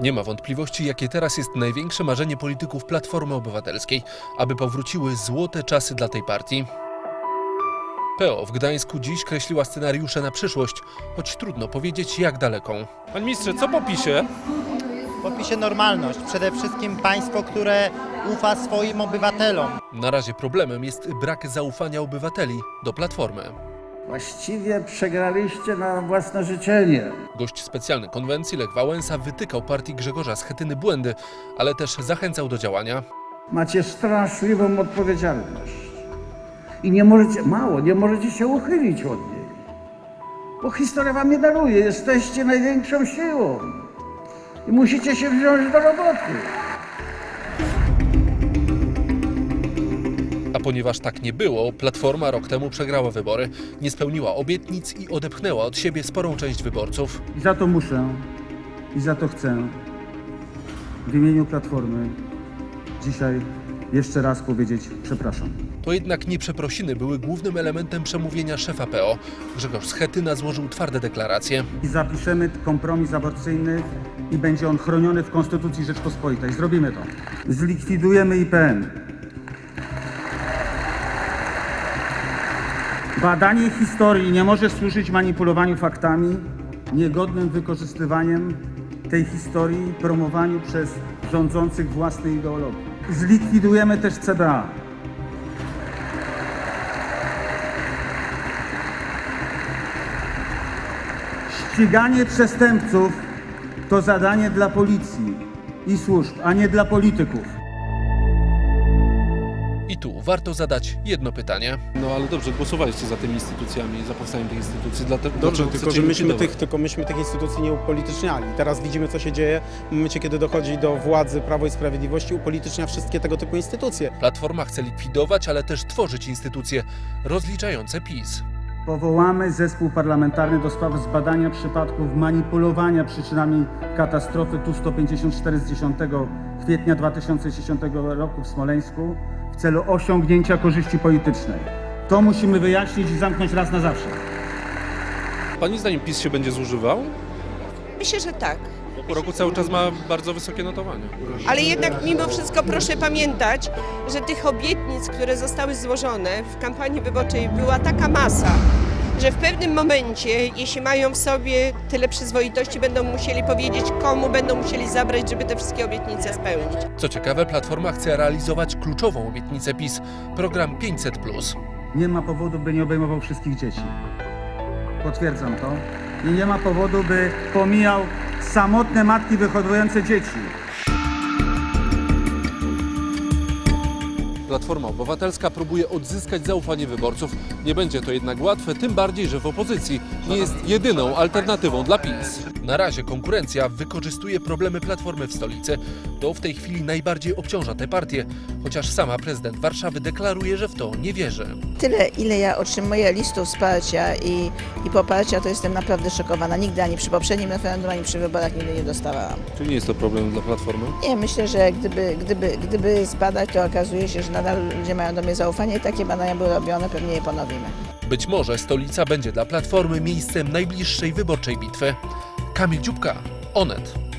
Nie ma wątpliwości, jakie teraz jest największe marzenie polityków Platformy Obywatelskiej, aby powróciły złote czasy dla tej partii. PO w Gdańsku dziś kreśliła scenariusze na przyszłość, choć trudno powiedzieć jak daleką. Panie ministrze, co popisie? W opisie normalność. Przede wszystkim państwo, które ufa swoim obywatelom. Na razie problemem jest brak zaufania obywateli do Platformy. Właściwie przegraliście na własne życzenie. Gość specjalny konwencji Lech Wałęsa wytykał partii Grzegorza Schetyny błędy, ale też zachęcał do działania. Macie straszliwą odpowiedzialność. I nie możecie, mało, nie możecie się uchylić od niej. Bo historia wam nie daruje. Jesteście największą siłą. I musicie się wziąć do roboty. A ponieważ tak nie było, Platforma rok temu przegrała wybory, nie spełniła obietnic i odepchnęła od siebie sporą część wyborców. I za to muszę, i za to chcę w imieniu Platformy dzisiaj jeszcze raz powiedzieć przepraszam. To jednak nie przeprosiny były głównym elementem przemówienia szefa PO. Grzegorz Schetyna złożył twarde deklaracje. I zapiszemy kompromis aborcyjny i będzie on chroniony w Konstytucji Rzeczpospolitej. Zrobimy to. Zlikwidujemy IPN. Badanie historii nie może służyć manipulowaniu faktami, niegodnym wykorzystywaniem tej historii, promowaniu przez rządzących własnej ideologii. Zlikwidujemy też CBA. Ściganie przestępców to zadanie dla policji i służb, a nie dla polityków. Tu warto zadać jedno pytanie. No ale dobrze, głosowaliście za tymi instytucjami, za powstaniem tych instytucji. Dlatego, Dobrze, tylko że myśmy tych, tylko myśmy tych instytucji nie upolityczniali. Teraz widzimy, co się dzieje w momencie, kiedy dochodzi do władzy Prawo i Sprawiedliwości, upolitycznia wszystkie tego typu instytucje. Platforma chce likwidować, ale też tworzyć instytucje rozliczające PiS. Powołamy zespół parlamentarny do spraw zbadania przypadków manipulowania przyczynami katastrofy Tu-154 z 10 kwietnia 2010 roku w Smoleńsku w celu osiągnięcia korzyści politycznej. To musimy wyjaśnić i zamknąć raz na zawsze. Pani zdaniem PiS się będzie zużywał? Myślę, że tak. Bo po roku cały czas ma bardzo wysokie notowania. Ale jednak mimo wszystko proszę pamiętać, że tych obietnic, które zostały złożone w kampanii wyborczej była taka masa, że w pewnym momencie, jeśli mają w sobie tyle przyzwoitości, będą musieli powiedzieć, komu będą musieli zabrać, żeby te wszystkie obietnice spełnić. Co ciekawe, Platforma chce realizować kluczową obietnicę PiS program 500. Nie ma powodu, by nie obejmował wszystkich dzieci. Potwierdzam to. I nie ma powodu, by pomijał samotne matki wychowujące dzieci. Platforma Obywatelska próbuje odzyskać zaufanie wyborców. Nie będzie to jednak łatwe, tym bardziej, że w opozycji nie jest jedyną alternatywą dla PiS. Na razie konkurencja wykorzystuje problemy Platformy w stolicy. To w tej chwili najbardziej obciąża tę partię, chociaż sama prezydent Warszawy deklaruje, że w to nie wierzy. Tyle, ile ja otrzymuję listów wsparcia i, i poparcia, to jestem naprawdę szokowana. Nigdy ani przy poprzednim referendum, ani przy wyborach nigdy nie dostawałam. Czyli nie jest to problem dla Platformy? Nie, myślę, że gdyby, gdyby, gdyby zbadać, to okazuje się, że nadal ludzie mają do mnie zaufanie i takie badania były robione, pewnie je ponowimy. Być może stolica będzie dla Platformy miejscem najbliższej wyborczej bitwy. Kamil Dziubka, Onet.